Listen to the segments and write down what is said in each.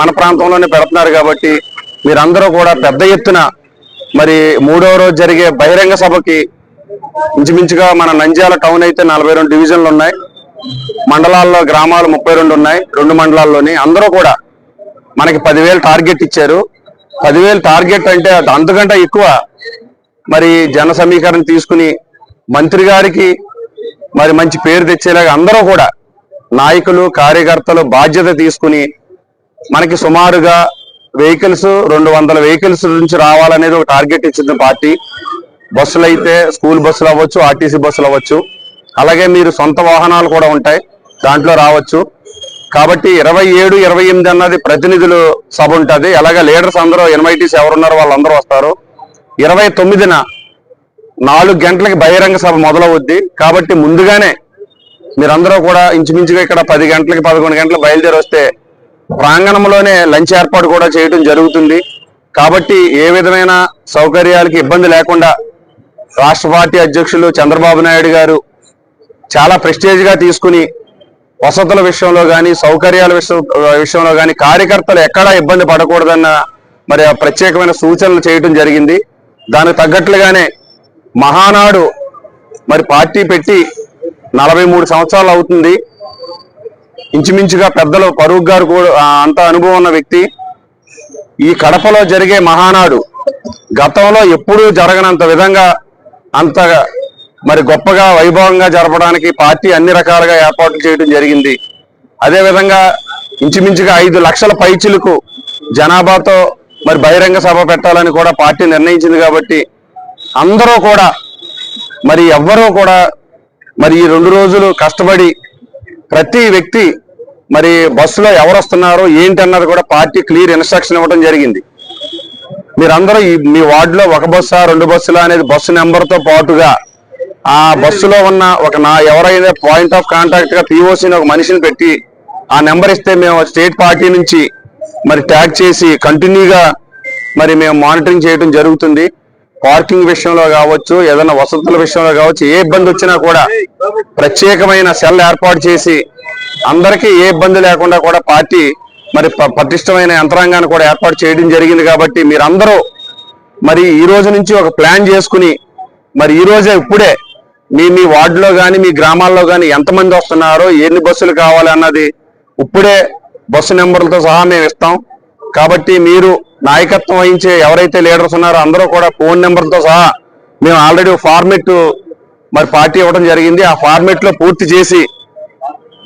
మన ప్రాంతంలోనే పెడుతున్నారు కాబట్టి మీరందరూ కూడా పెద్ద ఎత్తున మరి మూడవ రోజు జరిగే బహిరంగ సభకి ఇంచుమించుగా మన నంద్యాల టౌన్ అయితే నలభై రెండు డివిజన్లు ఉన్నాయి. మండలాల్లో గ్రామాలు ముప్పై రెండు ఉన్నాయి. రెండు మండలాల్లోని అందరూ కూడా మనకి పదివేలు టార్గెట్ ఇచ్చారు. పదివేలు టార్గెట్ అంటే అది అంతకంటే ఎక్కువ మరి జన సమీకరణ తీసుకుని మంత్రి గారికి మరి మంచి పేరు తెచ్చేలాగా అందరూ కూడా నాయకులు కార్యకర్తలు బాధ్యత తీసుకుని మనకి సుమారుగా వెహికల్స్ రెండు వందల వెహికల్స్ నుంచి రావాలనేది ఒక టార్గెట్ ఇచ్చింది పార్టీ. బస్సులు అయితే స్కూల్ బస్సులు అవ్వచ్చు ఆర్టీసీ బస్సులు అవ్వచ్చు. అలాగే మీరు సొంత వాహనాలు కూడా ఉంటాయి దాంట్లో రావచ్చు. కాబట్టి ఇరవై ఏడు ఇరవై ఎనిమిది అన్నది ప్రతినిధులు సభ ఉంటుంది. అలాగే లీడర్స్ అందరూ ఎన్ఐటీస్ ఎవరున్నారో వాళ్ళందరూ వస్తారు. ఇరవై తొమ్మిదిన నాలుగు గంటలకి బహిరంగ సభ మొదలవుద్ది. కాబట్టి ముందుగానే మీరందరూ కూడా ఇంచుమించుగా ఇక్కడ పది గంటలకి పదకొండు గంటలకు బయలుదేరి వస్తే ప్రాంగణంలోనే లంచ్ ఏర్పాటు కూడా చేయడం జరుగుతుంది. కాబట్టి ఏ విధమైన సౌకర్యాలకి ఇబ్బంది లేకుండా రాష్ట్ర పార్టీ అధ్యక్షులు చంద్రబాబు నాయుడు గారు చాలా ప్రెస్టేజ్గా తీసుకుని వసతుల విషయంలో కానీ సౌకర్యాల విషయంలో కానీ కార్యకర్తలు ఎక్కడా ఇబ్బంది పడకూడదన్న మరి ప్రత్యేకమైన సూచనలు చేయటం జరిగింది. దానికి తగ్గట్లుగానే మహానాడు మరి పార్టీ పెట్టి నలభై మూడు సంవత్సరాలు అవుతుంది. ఇంచుమించుగా పెద్దలు ఫరూక్ గారు కూడా అంత అనుభవం ఉన్న వ్యక్తి. ఈ కడపలో జరిగే మహానాడు గతంలో ఎప్పుడూ జరగనంత విధంగా అంత మరి గొప్పగా వైభవంగా జరపడానికి పార్టీ అన్ని రకాలుగా ఏర్పాట్లు చేయడం జరిగింది. అదేవిధంగా ఇంచుమించుగా ఐదు లక్షల పైచిలకు జనాభాతో మరి బహిరంగ సభ పెట్టాలని కూడా పార్టీ నిర్ణయించింది కాబట్టి అందరూ కూడా మరి ఎవ్వరూ కూడా మరి ఈ రెండు రోజులు కష్టపడి ప్రతి వ్యక్తి మరి బస్సులో ఎవరు వస్తున్నారు ఏంటి అన్నది కూడా పార్టీ క్లియర్ ఇన్స్ట్రక్షన్ ఇవ్వడం జరిగింది. మీరందరూ ఈ మీ వార్డులో ఒక బస్సా రెండు బస్సులా అనేది బస్సు నెంబర్తో పాటుగా ఆ బస్సులో ఉన్న ఒక నా ఎవరైతే పాయింట్ ఆఫ్ కాంటాక్ట్గా పిఓసిని ఒక మనిషిని పెట్టి ఆ నెంబర్ ఇస్తే మేము స్టేట్ పార్టీ నుంచి మరి ట్యాగ్ చేసి కంటిన్యూగా మరి మేము మానిటరింగ్ చేయడం జరుగుతుంది. పార్కింగ్ విషయంలో కావచ్చు ఏదైనా వసతుల విషయంలో కావచ్చు ఏ ఇబ్బంది వచ్చినా కూడా ప్రత్యేకమైన సెల్ ఏర్పాటు చేసి అందరికీ ఏ ఇబ్బంది లేకుండా కూడా పార్టీ మరి ప- పటిష్టమైన యంత్రాంగాన్ని కూడా ఏర్పాటు చేయడం జరిగింది కాబట్టి మీరందరూ మరి ఈ రోజు నుంచి ఒక ప్లాన్ చేసుకుని మరి ఈ రోజే ఇప్పుడే మీ మీ వార్డులో కానీ మీ గ్రామాల్లో కానీ ఎంతమంది వస్తున్నారో ఎన్ని బస్సులు కావాలి అన్నది ఇప్పుడే బస్సు నెంబర్లతో సహా మేము ఇస్తాం. కాబట్టి మీరు నాయకత్వం వహించే ఎవరైతే లీడర్స్ ఉన్నారో అందరూ కూడా ఫోన్ నెంబర్తో సహా మేము ఆల్రెడీ ఫార్మెట్ మరి పార్టీ ఇవ్వడం జరిగింది. ఆ ఫార్మెట్లో పూర్తి చేసి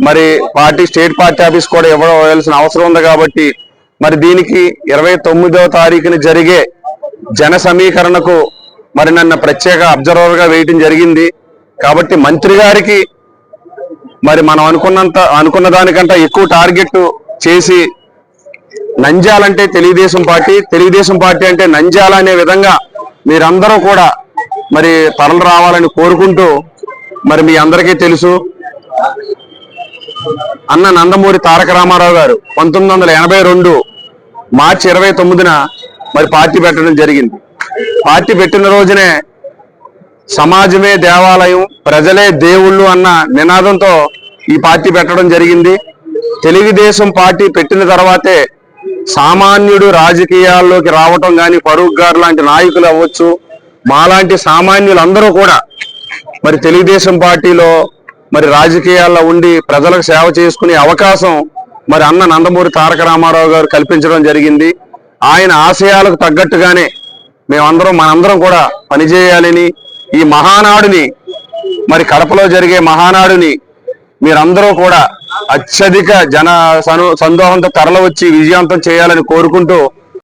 మరి పార్టీ స్టేట్ పార్టీ ఆఫీస్ కూడా ఇవ్వవలసిన అవసరం ఉంది కాబట్టి మరి దీనికి ఇరవై తొమ్మిదవ తారీఖున జరిగే జన సమీకరణకు మరి నన్ను ప్రత్యేక అబ్జర్వర్గా వేయటం జరిగింది. కాబట్టి మంత్రి గారికి మరి మనం అనుకున్నంత అనుకున్న దానికంటే ఎక్కువ టార్గెట్ చేసి నంజాలంటే తెలుగుదేశం పార్టీ తెలుగుదేశం పార్టీ అంటే నంజాల అనే విధంగా మీరందరూ కూడా మరి తరలు రావాలని కోరుకుంటూ మరి మీ అందరికీ తెలుసు. అన్న నందమూరి తారక రామారావు గారు పంతొమ్మిది వందల ఎనభై రెండు మార్చి ఇరవై తొమ్మిదిన మరి పార్టీ పెట్టడం జరిగింది. పార్టీ పెట్టిన రోజునే సమాజమే దేవాలయం ప్రజలే దేవుళ్ళు అన్న నినాదంతో ఈ పార్టీ పెట్టడం జరిగింది. తెలుగుదేశం పార్టీ పెట్టిన తర్వాతే సామాన్యుడు రాజకీయాల్లోకి రావటం కానీ ఫరూక్ గారు లాంటి నాయకులు అవ్వచ్చు. మాలాంటి సామాన్యులందరూ కూడా మరి తెలుగుదేశం పార్టీలో మరి రాజకీయాల్లో ఉండి ప్రజలకు సేవ చేసుకునే అవకాశం మరి అన్న నందమూరి తారక రామారావు గారు కల్పించడం జరిగింది. ఆయన ఆశయాలకు తగ్గట్టుగానే మేమందరం మనందరం కూడా పనిచేయాలని ఈ మహానాడుని మరి కడపలో జరిగే మహానాడుని మీరందరూ కూడా అత్యధిక జన సను సందోహంతో తరలి వచ్చి విజయవంతం చేయాలని కోరుకుంటూ